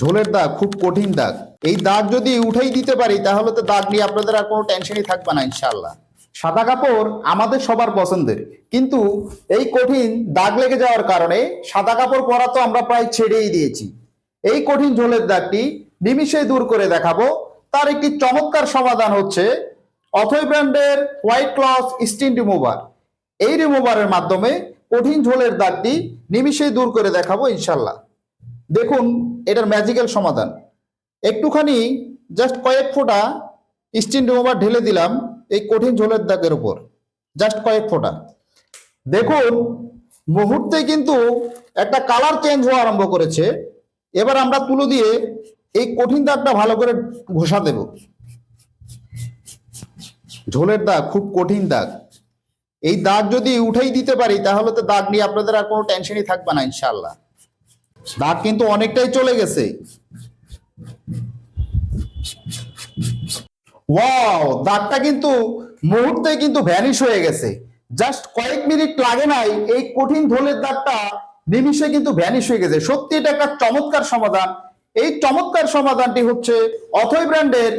ঝোলের দাগ, খুব কঠিন দাগ। এই দাগ যদি উঠাই দিতে পারি, তাহলে তো দাগ নিয়ে আপনাদের আর কোনো টেনশনই থাকবে না ইনশাল্লাহ সাদা কাপড় আমাদের সবার পছন্দের, কিন্তু এই কঠিন দাগ লেগে যাওয়ার কারণে সাদা কাপড় পরা তো আমরা প্রায় ছেড়েই দিয়েছি। এই কঠিন ঝোলের দাগটি নিমিষেই দূর করে দেখাবো। তার একটি চমৎকার সমাধান হচ্ছে অথই ব্র্যান্ডের হোয়াইট ক্লথ স্টিন রিমুভার। এই রিমুভারের মাধ্যমে কঠিন ঝোলের দাগটি নিমিষেই দূর করে দেখাবো ইনশাল্লাহ দেখুন, এটার ম্যাজিক্যাল সমাধান। একটুখানি জাস্ট কয়েক ফোঁটা স্টিন রিমুভার ঢেলে দিলাম এই কঠিন ঝোলের দাগের উপর। জাস্ট কয়েক ফোঁটা। দেখুন, মুহূর্তে কিন্তু একটা কালার চেঞ্জ হওয়া আরম্ভ করেছে। এবার আমরা তুলো দিয়ে এই কঠিন দাগটা ভালো করে ঘষা দেব। ঝোলের দাগ, খুব কঠিন দাগ। এই দাগ যদি উঠেই দিতে পারি, তাহলে তো দাগ নিয়ে আপনাদের আর কোনো টেনশনই থাকবে না ইনশাল্লাহ দাগ কিন্তু অনেকটাই চলে গেছে। ওয়াও দাগটা কিন্তু মুহূর্তে কিন্তু ভ্যানিশ হয়ে গেছে। জাস্ট কয়েক মিনিট লাগে নাই, এই কঠিন ঢোলের দাগটা নিমিষে কিন্তু ভ্যানিশ হয়ে গেছে। সত্যি এটা একটা চমৎকার সমাধান। এই চমৎকার সমাধানটি হচ্ছে অথই ব্র্যান্ডের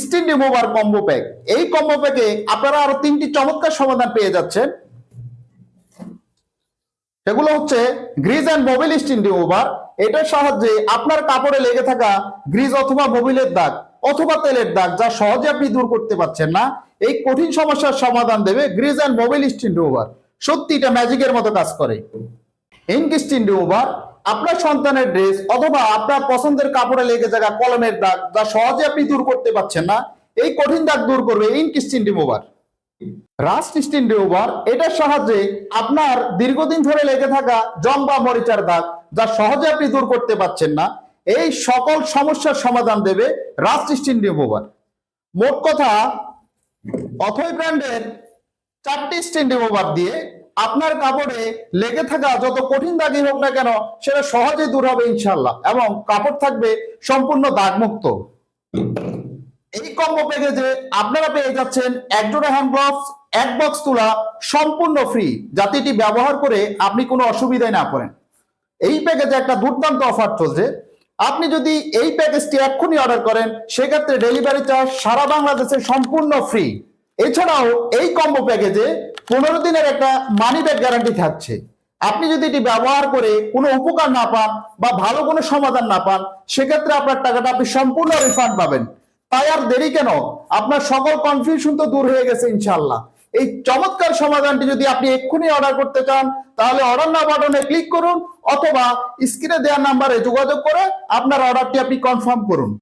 স্টিন রিমুভার কম্বো প্যাক এই কম্বো প্যাকে আপনারা আরও তিনটি চমৎকার সমাধান পেয়ে যাচ্ছেন। সেগুলো হচ্ছে grease and Mobil stain remover এটার সাহায্যে আপনার কাপড়ে লেগে থাকা গ্রিজ অথবা মোবিলের দাগ অথবা তেলের দাগ যা সহজে আপনি দূর করতে পারছেন না, এই কঠিন সমস্যার সমাধান দেবে grease and Mobil stain remover সত্যি এটা ম্যাজিকের মতো কাজ করে। ইঙ্ক স্টিন রিমুভার আপনার সন্তানের ড্রেস অথবা আপনার পছন্দের কাপড়ে লেগে থাকা কলমের দাগ যা সহজে আপনি দূর করতে পারছেন না, এই কঠিন দাগ দূর করবে ink stain remover rust stain সাহায্যে আপনার দীর্ঘদিন ধরে লেগে থাকা জং বা মরিচার দাগ যা সহজে আপনি দূর করতে পারছেন না, এই সকল সমস্যার সমাধান দেবে রাস্ট মোট কথা, অথই ব্র্যান্ডের চারটি স্টিন রিমুভার দিয়ে আপনার কাপড়ে লেগে থাকা যত কঠিন দাগই হোক না কেন, সেটা সহজে দূর হবে ইনশাল্লাহ এবং কাপড় থাকবে সম্পূর্ণ দাগমুক্ত। এই কম্বো প্যাকেজে আপনারা পেয়ে যাচ্ছেন এক জোড়া হ্যান্ড গ্লাভস এক বক্স তুলা, সম্পূর্ণ ফ্রি যাতে এটি ব্যবহার করে আপনি কোনো অসুবিধায় না পড়েন। এই প্যাকেজে একটা দুর্দান্ত অফার চলছে। আপনি যদি এই প্যাকেজটি এক্ষুনি অর্ডার করেন, সেক্ষেত্রে ডেলিভারি চার্জ সারা বাংলাদেশে সম্পূর্ণ ফ্রি এছাড়াও এই কম্বো প্যাকেজে পনেরো দিনের একটা মানি ব্যাগ গ্যারান্টি থাকছে। আপনি যদি এটি ব্যবহার করে কোনো উপকার না পান বা ভালো কোনো সমাধান না পান, সেক্ষেত্রে আপনার টাকাটা আপনি সম্পূর্ণ রিফান্ড পাবেন। তাই আর দেরি কেন? আপনার সকল কনফিউশন তো দূর হয়ে গেছে ইনশাল্লাহ এই চমৎকার সমাধানটি যদি আপনি এক্ষুনি অর্ডার করতে চান, তাহলে অর্ডার না বাটনে ক্লিক করুন, অথবা স্ক্রিনে দেওয়ার নাম্বারে যোগাযোগ করে আপনার অর্ডারটি আপনি কনফার্ম করুন।